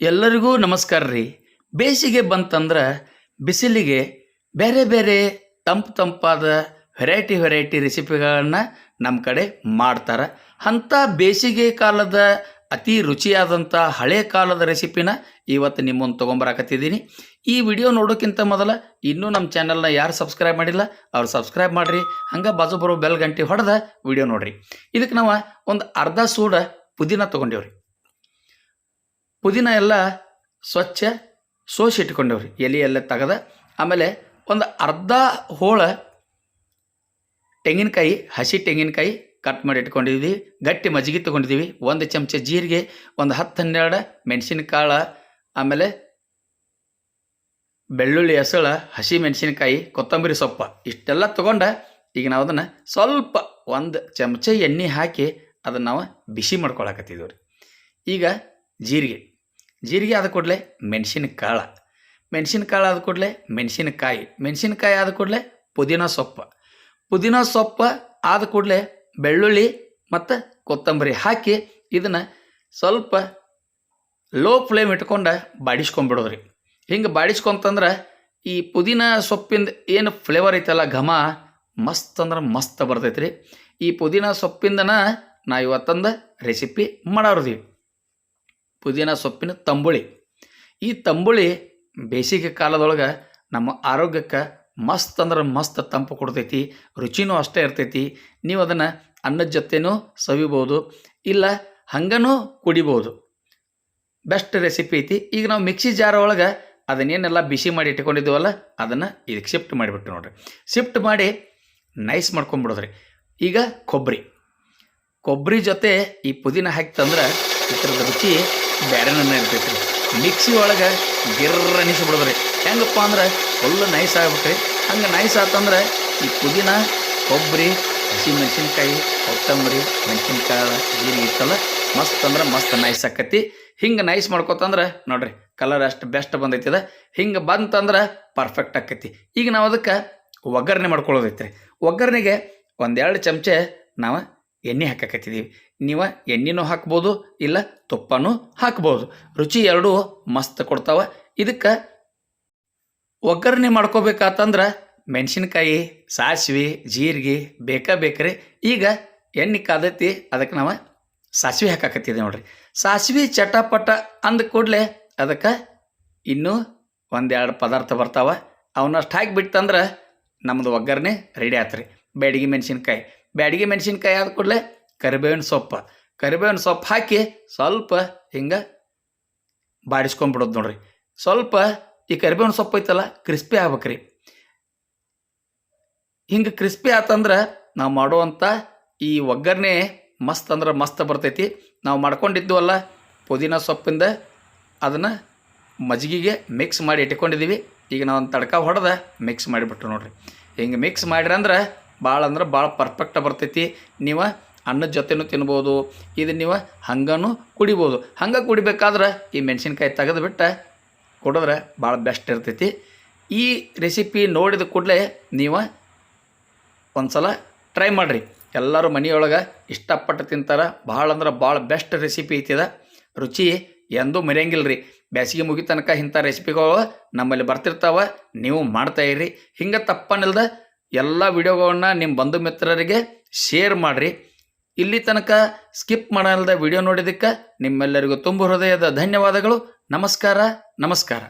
ಎಲ್ಲರಿಗೂ ನಮಸ್ಕಾರ ರೀ. ಬೇಸಿಗೆ ಬಂತಂದ್ರೆ ಬಿಸಿಲಿಗೆ ಬೇರೆ ಬೇರೆ ತಂಪು ತಂಪಾದ ವೆರೈಟಿ ವೆರೈಟಿ ರೆಸಿಪಿಗಳನ್ನು ನಮ್ಮ ಕಡೆ ಮಾಡ್ತಾರೆ. ಅಂಥ ಬೇಸಿಗೆ ಕಾಲದ ಅತಿ ರುಚಿಯಾದಂಥ ಹಳೆ ಕಾಲದ ರೆಸಿಪಿನ ಇವತ್ತು ನಿಮ್ಮ ಮುಂದೆ ತೊಗೊಂಬರಾಕತ್ತಿದ್ದೀನಿ. ಈ ವಿಡಿಯೋ ನೋಡೋಕ್ಕಿಂತ ಮೊದಲ ಇನ್ನೂ ನಮ್ಮ ಚಾನಲ್ನ ಯಾರು ಸಬ್ಸ್ಕ್ರೈಬ್ ಮಾಡಿಲ್ಲ ಅವ್ರು ಸಬ್ಸ್ಕ್ರೈಬ್ ಮಾಡಿರಿ. ಹಂಗೆ ಬಾಜು ಬರೋ ಬೆಲ್ ಗಂಟೆ ಹೊಡೆದ ವಿಡಿಯೋ ನೋಡಿರಿ. ಇದಕ್ಕೆ ನಾವು ಒಂದು ಅರ್ಧ ಸೂಡ ಪುದೀನ ತೊಗೊಂಡೇವ್ರಿ. ಪುದೀನ ಎಲ್ಲ ಸ್ವಚ್ಛ ಸೋಸಿ ಇಟ್ಕೊಂಡವ್ರಿ. ಎಲೆ ಎಲ್ಲ ತೆಗೆದ, ಆಮೇಲೆ ಒಂದು ಅರ್ಧ ಹೋಳ ತೆಂಗಿನಕಾಯಿ, ಹಸಿ ತೆಂಗಿನಕಾಯಿ ಕಟ್ ಮಾಡಿ ಇಟ್ಕೊಂಡಿದ್ವಿ. ಗಟ್ಟಿ ಮಜ್ಜಿಗೆ ತೊಗೊಂಡಿದ್ದೀವಿ ಒಂದು ಚಮಚ ಜೀರಿಗೆ, ಒಂದು ಹತ್ತು ಹನ್ನೆರಡು ಮೆಣಸಿನಕಾಳು, ಆಮೇಲೆ ಬೆಳ್ಳುಳ್ಳಿ ಹೆಸಳು, ಹಸಿ ಮೆಣಸಿನಕಾಯಿ, ಕೊತ್ತಂಬರಿ ಸೊಪ್ಪು ಇಷ್ಟೆಲ್ಲ ತೊಗೊಂಡ ಈಗ ನಾವು ಅದನ್ನು ಸ್ವಲ್ಪ ಒಂದು ಚಮಚ ಎಣ್ಣೆ ಹಾಕಿ ಅದನ್ನು ನಾವು ಬಿಸಿ ಮಾಡ್ಕೊಳಕತ್ತಿದ್ದೀವಿ ರೀ. ಈಗ ಜೀರಿಗೆ. ಜೀರಿಗೆ ಆದ ಕೂಡಲೇ ಮೆಣಸಿನಕಾಳು ಮೆಣಸಿನಕಾಳು ಆದ ಕೂಡಲೇ ಮೆಣಸಿನಕಾಯಿ ಮೆಣಸಿನಕಾಯಿ ಆದ ಕೂಡಲೇ ಪುದೀನ ಸೊಪ್ಪು. ಪುದೀನ ಸೊಪ್ಪು ಆದ ಕೂಡಲೇ ಬೆಳ್ಳುಳ್ಳಿ ಮತ್ತು ಕೊತ್ತಂಬರಿ ಹಾಕಿ ಇದನ್ನು ಸ್ವಲ್ಪ ಲೋ ಫ್ಲೇಮ್ ಇಟ್ಕೊಂಡು ಬಾಡಿಸ್ಕೊಂಡ್ಬಿಡೋದ್ರಿ. ಹಿಂಗೆ ಬಾಡಿಸ್ಕೊಂತಂದ್ರೆ ಈ ಪುದೀನ ಸೊಪ್ಪಿಂದ ಏನು ಫ್ಲೇವರ್ ಐತಲ್ಲ ಘಮ ಮಸ್ತ್ ಅಂದ್ರೆ ಮಸ್ತ್ ಬರ್ತೈತೆ ರೀ ಈ ಪುದೀನ ಸೊಪ್ಪಿಂದನ ನಾ ಇವತ್ತಂದು ರೆಸಿಪಿ ಮಾಡೋರ್ದೀವಿ ಪುದೀನ ಸೊಪ್ಪಿನ ತಂಬುಳಿ. ಈ ತಂಬುಳಿ ಬೇಸಿಗೆ ಕಾಲದೊಳಗೆ ನಮ್ಮ ಆರೋಗ್ಯಕ್ಕೆ ಮಸ್ತ್ ಅಂದ್ರೆ ಮಸ್ತ್ ತಂಪು ಕೊಡ್ತೈತಿ, ರುಚಿನೂ ಅಷ್ಟೇ ಇರ್ತೈತಿ. ನೀವು ಅದನ್ನು ಅನ್ನದ ಜೊತೆನೂ ಸವಿಬೋದು, ಇಲ್ಲ ಹಂಗನೂ ಕುಡಿಬೋದು. ಬೆಸ್ಟ್ ರೆಸಿಪಿ ಐತಿ. ಈಗ ನಾವು ಮಿಕ್ಸಿ ಜಾರ್ ಒಳಗೆ ಅದನ್ನೇನೆಲ್ಲ ಬಿಸಿ ಮಾಡಿ ಇಟ್ಕೊಂಡಿದ್ದೀವಲ್ಲ, ಅದನ್ನು ಇದಕ್ಕೆ ಶಿಫ್ಟ್ ಮಾಡಿಬಿಟ್ಟು ನೋಡ್ರಿ. ಶಿಫ್ಟ್ ಮಾಡಿ ನೈಸ್ ಮಾಡ್ಕೊಂಬಿಡೋದ್ರಿ. ಈಗ ಕೊಬ್ಬರಿ ಕೊಬ್ಬರಿ ಜೊತೆ ಈ ಪುದೀನ ಹಾಕಿ ತಂದ್ರೆ ಇದ್ರದ ರುಚಿ ಬೇರೆನ ಇರ್ತೈತೆ ರೀ ಮಿಕ್ಸಿ ಒಳಗೆ ಗಿರ್ರ ಅನಿಸ್ಬಿಡೋದ್ರಿ ಹೆಂಗಪ್ಪ ಅಂದ್ರೆ ಫುಲ್ ನೈಸ್ ಆಗ್ಬೇಕ್ರಿ ಹಂಗೆ ನೈಸ್ ಆತಂದ್ರೆ ಈ ಪುದೀನ, ಕೊಬ್ಬರಿ, ಹಸಿಮೆಣಸಿನ್ಕಾಯಿ, ಕೊತ್ತಂಬರಿ ಮೆಣಸಿನ್ಕಾಯಿ ಜೀರಿಗೆ ಇತ್ತಲ್ಲ, ಮಸ್ತ್ ಅಂದ್ರೆ ಮಸ್ತ್ ನೈಸ್ ಆಕತಿ. ಹಿಂಗೆ ನೈಸ್ ಮಾಡ್ಕೊತಂದ್ರೆ ನೋಡ್ರಿ ಕಲರ್ ಅಷ್ಟು ಬೆಸ್ಟ್ ಬಂದೈತಿದ. ಹಿಂಗೆ ಬಂತಂದ್ರೆ ಪರ್ಫೆಕ್ಟ್ ಆಕತಿ. ಈಗ ನಾವು ಅದಕ್ಕೆ ಒಗ್ಗರಣೆ ಮಾಡ್ಕೊಳ್ಳೋದೈತ್ರಿ. ಒಗ್ಗರಣೆಗೆ ಒಂದೆರಡು ಚಮಚೆ ನಾವು ಎಣ್ಣೆ ಹಾಕಕತ್ತಿದ್ದೀವಿ ನೀವು ಎಣ್ಣೆನೂ ಹಾಕ್ಬೋದು, ಇಲ್ಲ ತುಪ್ಪನೂ ಹಾಕ್ಬೋದು. ರುಚಿ ಎರಡೂ ಮಸ್ತ್ ಕೊಡ್ತಾವ. ಇದಕ್ಕೆ ಒಗ್ಗರಣೆ ಮಾಡ್ಕೋಬೇಕಾತಂದ್ರೆ ಮೆಣಸಿನ್ಕಾಯಿ, ಸಾಸಿವೆ, ಜೀರಿಗೆ ಬೇಕಾ ಬೇಕ್ರಿ. ಈಗ ಎಣ್ಣೆ ಕಾದತಿ, ಅದಕ್ಕೆ ನಾವು ಸಾಸಿವೆ ಹಾಕಾಕತ್ತಿದ್ದೀವಿ ನೋಡ್ರಿ. ಸಾಸಿವೆ ಚಟಪಟ ಅಂದ ಕೂಡಲೇ ಅದಕ್ಕೆ ಇನ್ನೂ ಒಂದೆರಡು ಪದಾರ್ಥ ಬರ್ತಾವೆ. ಅವನ್ನಷ್ಟು ಹಾಕಿಬಿಟ್ಟಂದ್ರೆ ನಮ್ಮದು ಒಗ್ಗರಣೆ ರೆಡಿ ಆತ್ರಿ. ಬೇಡಿಗೆ ಮೆಣಸಿನ್ಕಾಯಿ. ಬ್ಯಾಡಿಗೆ ಮೆಣಸಿನ್ಕಾಯಿ ಆದ ಕೂಡಲೇ ಕರಿಬೇವಿನ ಸೊಪ್ಪು. ಕರಿಬೇವಿನ ಸೊಪ್ಪು ಹಾಕಿ ಸ್ವಲ್ಪ ಹಿಂಗೆ ಬಾಡಿಸ್ಕೊಂಬಿಡೋದು ನೋಡ್ರಿ. ಸ್ವಲ್ಪ ಈ ಕರಿಬೇವಿನ ಸೊಪ್ಪು ಐತಲ್ಲ ಕ್ರಿಸ್ಪಿ ಆಗ್ಬೇಕ್ರಿ. ಹಿಂಗೆ ಕ್ರಿಸ್ಪಿ ಆತಂದ್ರೆ ನಾವು ಮಾಡುವಂಥ ಈ ಒಗ್ಗರಣೆ ಮಸ್ತ್ ಅಂದ್ರೆ ಮಸ್ತ್ ಬರ್ತೈತಿ. ನಾವು ಮಾಡ್ಕೊಂಡಿದ್ವಲ್ಲ ಪುದೀನ ಸೊಪ್ಪಿಂದ ಅದನ್ನು ಮಜ್ಜಿಗೆಗೆ ಮಿಕ್ಸ್ ಮಾಡಿ ಇಟ್ಕೊಂಡಿದ್ದೀವಿ ಈಗ ನಾವು ಒಂದು ತಡ್ಕ ಹೊಡೆದ ಮಿಕ್ಸ್ ಮಾಡಿಬಿಟ್ರು ನೋಡ್ರಿ. ಹಿಂಗೆ ಮಿಕ್ಸ್ ಮಾಡಿರಂದ್ರೆ ಭಾಳ ಅಂದ್ರೆ ಭಾಳ ಪರ್ಫೆಕ್ಟ್ ಬರ್ತೈತಿ. ನೀವು ಅನ್ನದ ಜೊತೆನೂ ತಿನ್ಬೋದು, ಇದು ನೀವು ಹಂಗನೂ ಕುಡಿಬೋದು. ಹಂಗೆ ಕುಡಿಬೇಕಾದ್ರೆ ಈ ಮೆಣಸಿನ್ಕಾಯಿ ತೆಗೆದು ಬಿಟ್ಟು ಕುಡಿದ್ರೆ ಭಾಳ ಬೆಸ್ಟ್ ಇರ್ತೈತಿ. ಈ ರೆಸಿಪಿ ನೋಡಿದ ಕೂಡಲೇ ನೀವು ಒಂದು ಸಲ ಟ್ರೈ ಮಾಡಿರಿ. ಎಲ್ಲರೂ ಮನೆಯೊಳಗೆ ಇಷ್ಟಪಟ್ಟು ತಿಂತಾರೆ ಭಾಳ ಅಂದ್ರೆ ಭಾಳ ಬೆಸ್ಟ್ ರೆಸಿಪಿ ಐತಿದ ರುಚಿ ಎಂದೂ ಮರೆಯಂಗಿಲ್ಲ ರೀ ಬೇಸಿಗೆ ಮುಗಿ ತನಕ ಇಂಥ ರೆಸಿಪಿಗಳು ನಮ್ಮಲ್ಲಿ ಬರ್ತಿರ್ತಾವೆ, ನೀವು ಮಾಡ್ತಾಯಿರಿ ಹಿಂಗೆ ತಪ್ಪನಿಲ್ದ ಎಲ್ಲ ವಿಡಿಯೋಗಳನ್ನ ನಿಮ್ಮ ಬಂಧು ಮಿತ್ರರಿಗೆ ಶೇರ್ ಮಾಡಿರಿ. ಇಲ್ಲಿ ತನಕ ಸ್ಕಿಪ್ ಮಾಡಲ್ದ ವಿಡಿಯೋ ನೋಡಿದ್ದಕ್ಕೆ ನಿಮ್ಮೆಲ್ಲರಿಗೂ ತುಂಬ ಹೃದಯದ ಧನ್ಯವಾದಗಳು. ನಮಸ್ಕಾರ ನಮಸ್ಕಾರ.